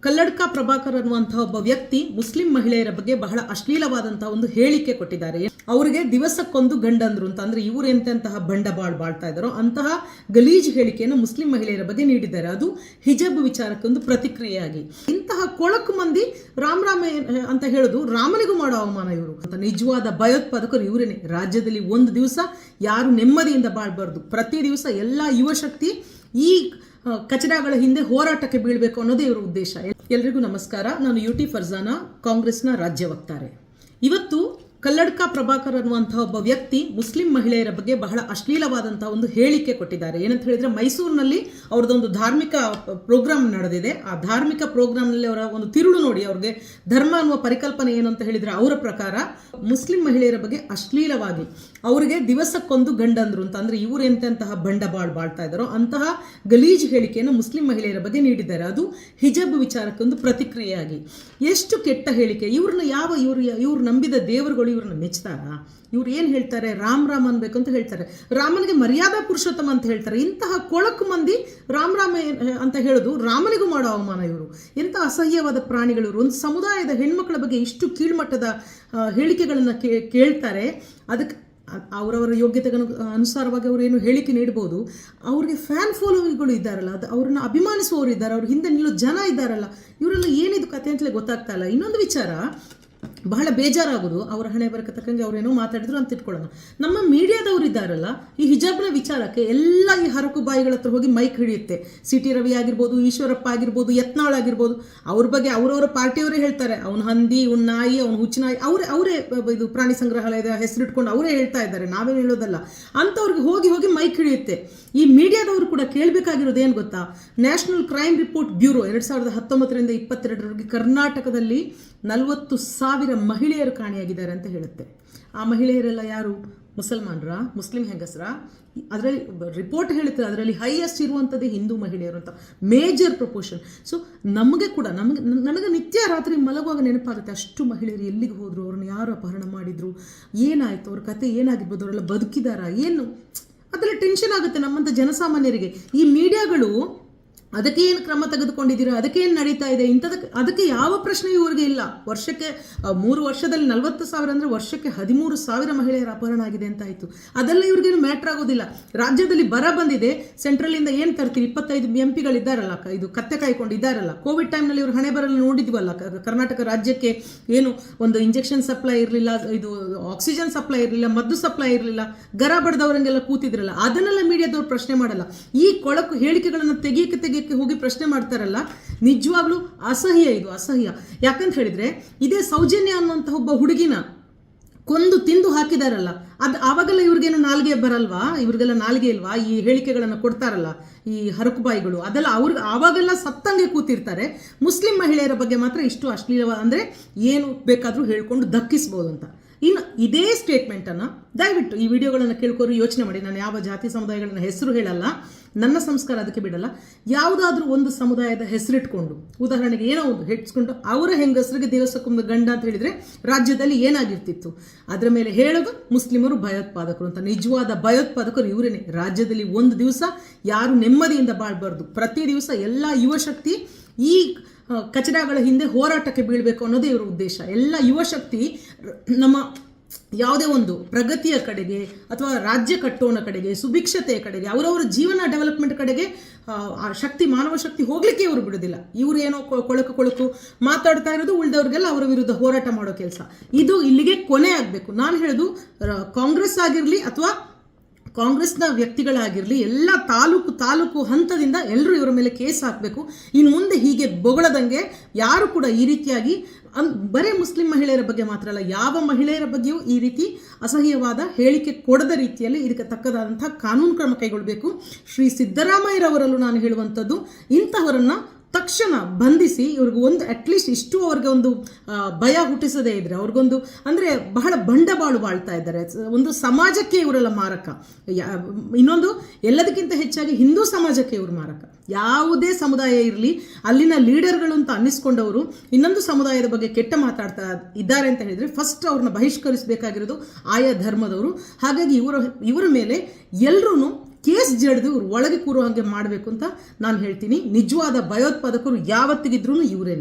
ಕಲ್ಲಡ್ಕ ಪ್ರಭಾಕರ್ ಅನ್ನುವಂತಹ ಒಬ್ಬ ವ್ಯಕ್ತಿ ಮುಸ್ಲಿಂ ಮಹಿಳೆಯರ ಬಗ್ಗೆ ಬಹಳ ಅಶ್ಲೀಲವಾದಂತಹ ಒಂದು ಹೇಳಿಕೆ ಕೊಟ್ಟಿದ್ದಾರೆ. ಅವರಿಗೆ ದಿವಸಕ್ಕೊಂದು ಗಂಡಂದ್ರು ಅಂತ ಅಂದ್ರೆ ಇವರು ಎಂತೆಂತಹ ಬಂಡಬಾಳ್ ಬಾಳ್ತಾ ಇದ್ದಾರೋ ಅಂತಹ ಗಲೀಜ್ ಹೇಳಿಕೆಯನ್ನು ಮುಸ್ಲಿಂ ಮಹಿಳೆಯರ ಬಗ್ಗೆ ನೀಡಿದ್ದಾರೆ. ಅದು ಹಿಜಬ್ ವಿಚಾರಕ್ಕೆ ಒಂದು ಪ್ರತಿಕ್ರಿಯೆಯಾಗಿ. ಇಂತಹ ಕೊಳಕು ಮಂದಿ ರಾಮ್ ರಾಮ ಅಂತ ಹೇಳುದು ರಾಮನಿಗೂ ಮಾಡೋ ಅವಮಾನ ಇವರು. ಅಂತ ನಿಜವಾದ ಭಯೋತ್ಪಾದಕರು ಇವರೇನೆ. ರಾಜ್ಯದಲ್ಲಿ ಒಂದು ದಿವಸ ಯಾರು ನೆಮ್ಮದಿಯಿಂದ ಬಾಳ್ಬಾರ್ದು. ಪ್ರತಿ ದಿವಸ ಎಲ್ಲ ಯುವಶಕ್ತಿ ಈ ಕಚಡಗಳ ಹಿಂದೆ ಹೋರಾಟಕ್ಕೆ ಬೀಳಬೇಕು ಅನ್ನೋದೇ ಇವರ ಉದ್ದೇಶ. ಎಲ್ರಿಗೂ ನಮಸ್ಕಾರ. ನಾನು ಯು ಟಿ ಫರ್ಜಾನ, ಕಾಂಗ್ರೆಸ್ನ ರಾಜ್ಯ ವಕ್ತಾರೆ ಇವತ್ತು ಕಲ್ಲಡ್ಕ ಪ್ರಭಾಕರ್ ಅನ್ನುವಂತಹ ಒಬ್ಬ ವ್ಯಕ್ತಿ ಮುಸ್ಲಿಂ ಮಹಿಳೆಯರ ಬಗ್ಗೆ ಬಹಳ ಅಶ್ಲೀಲವಾದಂತಹ ಒಂದು ಹೇಳಿಕೆ ಕೊಟ್ಟಿದ್ದಾರೆ. ಏನಂತ ಹೇಳಿದ್ರೆ ಮೈಸೂರಿನಲ್ಲಿ ಅವ್ರದ್ದೊಂದು ಧಾರ್ಮಿಕ ಪ್ರೋಗ್ರಾಮ್ ನಡೆದಿದೆ. ಆ ಧಾರ್ಮಿಕ ಪ್ರೋಗ್ರಾಮ್ನಲ್ಲಿ ಅವರ ಒಂದು ತಿರುಳು ನೋಡಿ, ಅವ್ರಿಗೆ ಧರ್ಮ ಅನ್ನುವ ಪರಿಕಲ್ಪನೆ ಏನು ಅಂತ ಹೇಳಿದ್ರೆ ಅವರ ಪ್ರಕಾರ ಮುಸ್ಲಿಂ ಮಹಿಳೆಯರ ಬಗ್ಗೆ ಅಶ್ಲೀಲವಾಗಿ ಅವರಿಗೆ ದಿವಸಕ್ಕೊಂದು ಗಂಡಂದ್ರು ಅಂತ ಅಂದ್ರೆ ಇವರು ಎಂತೆಂತಹ ಬಂಡವಾಳ ಬಾಳ್ತಾ ಇದ್ದಾರೋ ಅಂತಹ ಗಲೀಜ್ ಹೇಳಿಕೆಯನ್ನು ಮುಸ್ಲಿಂ ಮಹಿಳೆಯರ ಬಗ್ಗೆ ನೀಡಿದ್ದಾರೆ. ಅದು ಹಿಜಬ್ ವಿಚಾರಕ್ಕೆ ಒಂದು ಪ್ರತಿಕ್ರಿಯೆಯಾಗಿ. ಎಷ್ಟು ಕೆಟ್ಟ ಹೇಳಿಕೆ. ಇವ್ರನ್ನ ಯಾವ ಇವರು, ಇವ್ರು ನಂಬಿದ ದೇವರುಗಳು ಇವ್ರನ್ನ ಮೆಚ್ಚಿದಾಗ ಇವ್ರು ಏನು ಹೇಳ್ತಾರೆ? ರಾಮ್ ರಾಮ್ ಅನ್ಬೇಕು ಅಂತ ಹೇಳ್ತಾರೆ. ರಾಮನಿಗೆ ಮರ್ಯಾದಾ ಪುರುಷೋತ್ತಮ ಅಂತ ಹೇಳ್ತಾರೆ. ಇಂತಹ ಕೊಳಕು ಮಂದಿ ರಾಮ್ ರಾಮ ಅಂತ ಹೇಳೋದು ರಾಮನಿಗೂ ಮಾಡೋ ಅವಮಾನ ಇವರು. ಎಂಥ ಅಸಹ್ಯವಾದ ಪ್ರಾಣಿಗಳು ಒಂದು ಸಮುದಾಯದ ಹೆಣ್ಮಕ್ಳ ಬಗ್ಗೆ ಇಷ್ಟು ಕೀಳ್ಮಟ್ಟದ ಹೇಳಿಕೆಗಳನ್ನು ಕೇಳ್ತಾರೆ. ಅದಕ್ಕೆ ಅವರವರ ಯೋಗ್ಯತೆಗೆ ಅನುಸಾರವಾಗಿ ಅವರು ಏನು ಹೇಳಿಕೆ ನೀಡ್ಬೋದು. ಅವ್ರಿಗೆ ಫ್ಯಾನ್ ಫಾಲೋವಿಂಗ್ಗಳು ಇದ್ದಾರಲ್ಲ, ಅದು ಅವ್ರನ್ನ ಅಭಿಮಾನಿಸುವವರು ಇದ್ದಾರೆ. ಅವ್ರ ಹಿಂದೆ ನಿಲ್ಲೋ ಜನ ಇದ್ದಾರಲ್ಲ, ಇವರೆಲ್ಲ ಏನಿದು ಕತೆ ಅಂತಲೇ ಗೊತ್ತಾಗ್ತಾ ಇಲ್ಲ. ಇನ್ನೊಂದು ವಿಚಾರ ಬಹಳ ಬೇಜಾರಾಗೋದು ಅವರ ಹಣೆ ಬರಕ ತಕ್ಕಂಗೆ ಅವ್ರೇನೋ ಮಾತಾಡಿದ್ರು ಅಂತ ಇಟ್ಕೊಳ್ಳೋಣ. ನಮ್ಮ ಮೀಡಿಯಾದವ್ರು ಇದ್ದಾರಲ್ಲ, ಈ ಹಿಜಾಬ್ನ ವಿಚಾರಕ್ಕೆ ಎಲ್ಲ ಈ ಹರಕು ಬಾಯಿಗಳ ಹತ್ರ ಹೋಗಿ ಮೈಕ್ ಹಿಡಿಯುತ್ತೆ. ಸಿ ಟಿ ರವಿ ಆಗಿರ್ಬೋದು, ಈಶ್ವರಪ್ಪ ಆಗಿರ್ಬೋದು, ಯತ್ನಾಳ್ ಆಗಿರ್ಬೋದು, ಅವ್ರ ಬಗ್ಗೆ ಅವರವರ ಪಾರ್ಟಿಯವರೇ ಹೇಳ್ತಾರೆ. ಅವ್ನ ಹಂದಿ, ಅವ್ನ ನಾಯಿ, ಅವ್ನ ಹುಚ್ಚನಾಯಿ ಅವರೇ ಅವರೇ ಇದು ಪ್ರಾಣಿ ಸಂಗ್ರಹಾಲಯದ ಹೆಸರಿಟ್ಕೊಂಡು ಅವರೇ ಹೇಳ್ತಾ ಇದ್ದಾರೆ. ನಾವೇನು ಹೇಳೋದಲ್ಲ. ಅಂಥವ್ರಿಗೆ ಹೋಗಿ ಹೋಗಿ ಮೈಕ್ ಹಿಡಿಯುತ್ತೆ. ಈ ಮೀಡಿಯಾದವರು ಕೂಡ ಕೇಳಬೇಕಾಗಿರೋದು ಏನು ಗೊತ್ತಾ? ನ್ಯಾಷನಲ್ ಕ್ರೈಮ್ ರಿಪೋರ್ಟ್ ಬ್ಯೂರೋ, ಎರಡು ಸಾವಿರದ ಹತ್ತೊಂಬತ್ತರಿಂದ ಇಪ್ಪತ್ತೆರಡರವರೆಗೆ ಕರ್ನಾಟಕದಲ್ಲಿ ನಲವತ್ತು ಸಾವಿರ ಮಹಿಳೆಯರು ಕಾಣೆಯಾಗಿದ್ದಾರೆ ಅಂತ ಹೇಳುತ್ತೆ. ಆ ಮಹಿಳೆಯರೆಲ್ಲ ಯಾರು? ಮುಸಲ್ಮಾನರ? ಮುಸ್ಲಿಂ ಹೆಂಗಸರ? ಅದರಲ್ಲಿ ರಿಪೋರ್ಟ್ ಹೇಳುತ್ತೆ, ಅದರಲ್ಲಿ ಹೈಯೆಸ್ಟ್ ಇರುವಂಥದ್ದೇ ಹಿಂದೂ ಮಹಿಳೆಯರು ಅಂತ. ಮೇಜರ್ ಪ್ರಪೋರ್ಷನ್ ಸೊ ನಮಗೆ ಕೂಡ, ನಮಗೆ, ನನಗೆ ನಿತ್ಯ ರಾತ್ರಿ ಮಲಗುವಾಗ ನೆನಪಾಗುತ್ತೆ, ಅಷ್ಟು ಮಹಿಳೆಯರು ಎಲ್ಲಿಗೆ ಹೋದರು, ಅವ್ರನ್ನ ಯಾರು ಅಪಹರಣ ಮಾಡಿದರು, ಏನಾಯಿತು, ಅವ್ರ ಕತೆ ಏನಾಗಿರ್ಬೋದು, ಅವರೆಲ್ಲ ಬದುಕಿದಾರಾ, ಏನು? ಅದೆಲ್ಲ ಟೆನ್ಷನ್ ಆಗುತ್ತೆ ನಮ್ಮಂಥ ಜನಸಾಮಾನ್ಯರಿಗೆ. ಈ ಮೀಡಿಯಾಗಳು ಅದಕ್ಕೆ ಏನು ಕ್ರಮ ತೆಗೆದುಕೊಂಡಿದ್ದೀರಾ? ಅದಕ್ಕೆ ಏನು ನಡೀತಾ ಇದೆ? ಇಂಥದಕ್ಕೆ ಅದಕ್ಕೆ ಯಾವ ಪ್ರಶ್ನೆಯೂ ಇವರಿಗೆ ಇಲ್ಲ. ವರ್ಷಕ್ಕೆ ಮೂರು ವರ್ಷದಲ್ಲಿ ನಲವತ್ತು ಸಾವಿರ ಅಂದರೆ ವರ್ಷಕ್ಕೆ ಹದಿಮೂರು ಸಾವಿರ ಮಹಿಳೆಯರ ಅಪಹರಣ ಆಗಿದೆ ಅಂತ ಆಯಿತು. ಅದೆಲ್ಲ ಇವ್ರಿಗೇನು ಮ್ಯಾಟ್ರ್ ಆಗೋದಿಲ್ಲ. ರಾಜ್ಯದಲ್ಲಿ ಬರ ಬಂದಿದೆ. ಸೆಂಟ್ರಲಿಂದ ಏನು ತರ್ತೀವಿ ಇಪ್ಪತ್ತೈದು ಎಂ ಪಿಗಳಿದ್ದಾರಲ್ಲ ಇದು ಕತ್ತೆ ಕಾಯ್ಕೊಂಡು ಇದ್ದಾರಲ್ಲ. ಕೋವಿಡ್ ಟೈಮ್ನಲ್ಲಿ ಇವರು ಹಣೆ ಬರಲು ನೋಡಿದ್ವಲ್ಲ ಕರ್ನಾಟಕ ರಾಜ್ಯಕ್ಕೆ ಏನು ಒಂದು ಇಂಜೆಕ್ಷನ್ ಸಪ್ಲೈ ಇರಲಿಲ್ಲ, ಇದು ಆಕ್ಸಿಜನ್ ಸಪ್ಲೈ ಇರಲಿಲ್ಲ, ಮದ್ದು ಸಪ್ಲೈ ಇರಲಿಲ್ಲ, ಗರ ಬಡದವರಂಗೆಲ್ಲ ಕೂತಿದ್ರಲ್ಲ, ಅದನ್ನೆಲ್ಲ ಮೀಡಿಯಾದವ್ರು ಪ್ರಶ್ನೆ ಮಾಡಲ್ಲ. ಈ ಕೊಳಕು ಹೇಳಿಕೆಗಳನ್ನು ತೆಗಿಯಕ್ಕೆ ತೆಗಿಯಕ್ಕೆ ಹೋಗಿ ಪ್ರಶ್ನೆ ಮಾಡ್ತಾರಲ್ಲ, ನಿಜವಾಗ್ಲೂ ಅಸಹ್ಯ ಇದು, ಅಸಹ್ಯ. ಯಾಕಂತ ಹೇಳಿದ್ರೆ, ಇದೇ ಸೌಜನ್ಯ ಅನ್ನುವಂತಹ ಒಬ್ಬ ಹುಡುಗಿನ ಕೊಂದು ತಿಂದು ಹಾಕಿದಾರಲ್ಲ, ಅದು ಆವಾಗೆಲ್ಲ ಇವ್ರಿಗೇನು ನಾಲ್ಗೆ ಬರಲ್ವಾ? ಇವ್ರಿಗೆಲ್ಲ ನಾಲ್ಗೆ ಇಲ್ವಾ? ಈ ಹೇಳಿಕೆಗಳನ್ನು ಕೊಡ್ತಾರಲ್ಲ, ಈ ಹರಕುಬಾಯಿಗಳು, ಅದೆಲ್ಲ ಅವ್ರಿಗೆ ಆವಾಗೆಲ್ಲ ಸತ್ತಂಗೆ ಕೂತಿರ್ತಾರೆ. ಮುಸ್ಲಿಂ ಮಹಿಳೆಯರ ಬಗ್ಗೆ ಮಾತ್ರ ಇಷ್ಟು ಅಶ್ಲೀಲವ ಅಂದರೆ ಏನು ಬೇಕಾದರೂ ಹೇಳ್ಕೊಂಡು ದಕ್ಕಿಸ್ಬೋದು ಅಂತ ಇನ್ನು ಇದೇ ಸ್ಟೇಟ್ಮೆಂಟನ್ನು ದಯವಿಟ್ಟು ಈ ವಿಡಿಯೋಗಳನ್ನು ಕೇಳ್ಕೋರು, ಯೋಚನೆ ಮಾಡಿ. ನಾನು ಯಾವ ಜಾತಿ ಸಮುದಾಯಗಳನ್ನ ಹೆಸರು ಹೇಳಲ್ಲ, ನನ್ನ ಸಂಸ್ಕಾರ ಅದಕ್ಕೆ ಬಿಡಲ್ಲ. ಯಾವುದಾದ್ರೂ ಒಂದು ಸಮುದಾಯದ ಹೆಸರಿಟ್ಕೊಂಡು, ಉದಾಹರಣೆಗೆ ಏನೋ ಒಂದು ಹೆಟ್ಸ್ಕೊಂಡು ಅವರ ಹೆಂಗಸರಿಗೆ ದಿವಸಕ್ಕೊಮ್ಮೆ ಗಂಡ ಅಂತ ಹೇಳಿದರೆ ರಾಜ್ಯದಲ್ಲಿ ಏನಾಗಿರ್ತಿತ್ತು? ಅದರ ಮೇಲೆ ಹೇಳೋದು ಮುಸ್ಲಿಮರು ಭಯೋತ್ಪಾದಕರು ಅಂತ. ನಿಜವಾದ ಭಯೋತ್ಪಾದಕರು ಇವರೇನೆ. ರಾಜ್ಯದಲ್ಲಿ ಒಂದು ದಿವಸ ಯಾರು ನೆಮ್ಮದಿಯಿಂದ ಬಾಳ್ಬಾರ್ದು. ಪ್ರತಿ ದಿವಸ ಎಲ್ಲ ಯುವಶಕ್ತಿ ಈ ಕಚಡಗಳ ಹಿಂದೆ ಹೋರಾಟಕ್ಕೆ ಬೀಳಬೇಕು ಅನ್ನೋದೇ ಇವರ ಉದ್ದೇಶ. ಎಲ್ಲ ಯುವಶಕ್ತಿ ನಮ್ಮ ಯಾವುದೇ ಒಂದು ಪ್ರಗತಿಯ ಕಡೆಗೆ ಅಥವಾ ರಾಜ್ಯ ಕಟ್ಟೋಣ ಕಡೆಗೆ ಸುಭಿಕ್ಷತೆಯ ಕಡೆಗೆ ಅವರವರ ಜೀವನ ಡೆವಲಪ್ಮೆಂಟ್ ಕಡೆಗೆ ಆ, ಶಕ್ತಿ ಮಾನವ ಶಕ್ತಿ ಹೋಗ್ಲಿಕ್ಕೆ ಇವರು ಬಿಡೋದಿಲ್ಲ. ಇವರು ಏನೋ ಕೊಳಕು ಕೊಳಕು ಮಾತಾಡ್ತಾ ಇರೋದು ಉಳಿದವ್ರಿಗೆಲ್ಲ ಅವರ ವಿರುದ್ಧ ಹೋರಾಟ ಮಾಡೋ ಕೆಲಸ. ಇದು ಇಲ್ಲಿಗೆ ಕೊನೆ ಆಗಬೇಕು. ನಾನು ಹೇಳೋದು ಕಾಂಗ್ರೆಸ್ ಆಗಿರಲಿ ಅಥವಾ ಕಾಂಗ್ರೆಸ್ನ ವ್ಯಕ್ತಿಗಳಾಗಿರಲಿ, ಎಲ್ಲ ತಾಲೂಕು ತಾಲೂಕು ಹಂತದಿಂದ ಎಲ್ಲರೂ ಇವರ ಮೇಲೆ ಕೇಸ್ ಹಾಕಬೇಕು. ಇನ್ನು ಮುಂದೆ ಹೀಗೆ ಬೊಗಳದಂಗೆ ಯಾರು ಕೂಡ ಈ ರೀತಿಯಾಗಿ, ಅನ್, ಬರೀ ಮುಸ್ಲಿಂ ಮಹಿಳೆಯರ ಬಗ್ಗೆ ಮಾತ್ರ ಅಲ್ಲ, ಯಾವ ಮಹಿಳೆಯರ ಬಗ್ಗೆಯೂ ಈ ರೀತಿ ಅಸಹ್ಯವಾದ ಹೇಳಿಕೆ ಕೊಡದ ರೀತಿಯಲ್ಲಿ ಇದಕ್ಕೆ ತಕ್ಕದಾದಂಥ ಕಾನೂನು ಕ್ರಮ ಕೈಗೊಳ್ಳಬೇಕು ಶ್ರೀ ಸಿದ್ದರಾಮಯ್ಯರವರಲ್ಲೂ ನಾನು ಹೇಳುವಂಥದ್ದು, ಇಂತಹವರನ್ನ ತಕ್ಷಣ ಬಂಧಿಸಿ ಇವ್ರಿಗೆ ಒಂದು ಅಟ್ಲೀಸ್ಟ್ ಇಷ್ಟು ಅವ್ರಿಗೆ ಒಂದು ಭಯ ಹುಟ್ಟಿಸದೇ ಇದ್ರೆ, ಅವ್ರಿಗೊಂದು, ಅಂದರೆ ಬಹಳ ಬಂಡವಾಳು ಬಾಳ್ತಾ ಇದ್ದಾರೆ. ಒಂದು ಸಮಾಜಕ್ಕೆ ಇವರೆಲ್ಲ ಮಾರಕ. ಇನ್ನೊಂದು, ಎಲ್ಲದಕ್ಕಿಂತ ಹೆಚ್ಚಾಗಿ ಹಿಂದೂ ಸಮಾಜಕ್ಕೆ ಇವರು ಮಾರಕ. ಯಾವುದೇ ಸಮುದಾಯ ಇರಲಿ, ಅಲ್ಲಿನ ಲೀಡರ್ಗಳು ಅಂತ ಅನ್ನಿಸ್ಕೊಂಡವರು ಇನ್ನೊಂದು ಸಮುದಾಯದ ಬಗ್ಗೆ ಕೆಟ್ಟ ಮಾತಾಡ್ತಾ ಇದ್ದಾರೆ ಅಂತ ಹೇಳಿದರೆ ಫಸ್ಟ್ ಅವ್ರನ್ನ ಬಹಿಷ್ಕರಿಸಬೇಕಾಗಿರೋದು ಆಯಾ ಧರ್ಮದವರು. ಹಾಗಾಗಿ ಇವರ ಇವರ ಮೇಲೆ ಎಲ್ಲರೂ ಕೇಸ್ ಜಡ್ದು ಇವ್ರು ಒಳಗೆ ಕೂರೋ ಹಾಗೆ ಮಾಡಬೇಕು ಅಂತ ನಾನು ಹೇಳ್ತೀನಿ. ನಿಜವಾದ ಭಯೋತ್ಪಾದಕರು ಯಾವತ್ತಿಗಿದ್ರೂ ಇವರೇನೆ.